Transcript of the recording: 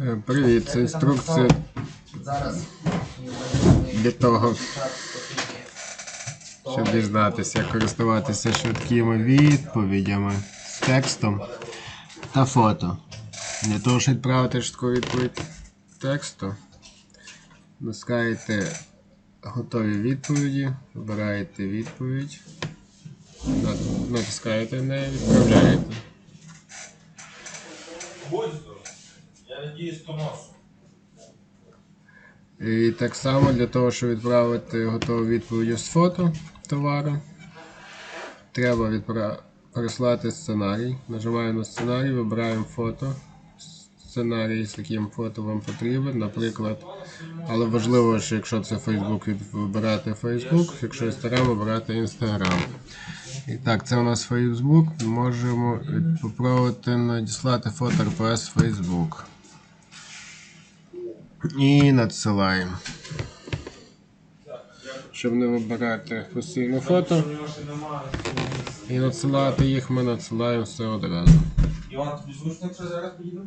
Е, Привіт, це інструкція для того, щоб дізнатися, як користуватися швидкими відповідями з текстом та фото. Для того, щоб відправити швидку відповідь тексту, натискаєте готові відповіді, вибираєте відповідь, на- натискаєте неї, відправляєте. І так само для того, щоб відправити готову відповідь з фото товару, треба відпра... переслати сценарій. Нажимаємо на сценарій, вибираємо фото. Сценарій, з яким фото вам потрібен, наприклад. Але важливо, що якщо це Facebook, вибирати Facebook, якщо Instagram, вибирати Instagram. І так, це у нас Facebook. Можемо попробувати надіслати фото RPS Facebook. І надсилаємо. Щоб не вибирати постійно фото і надсилати їх, ми надсилаємо все одразу. Іван, тобі зручно, зараз поїду?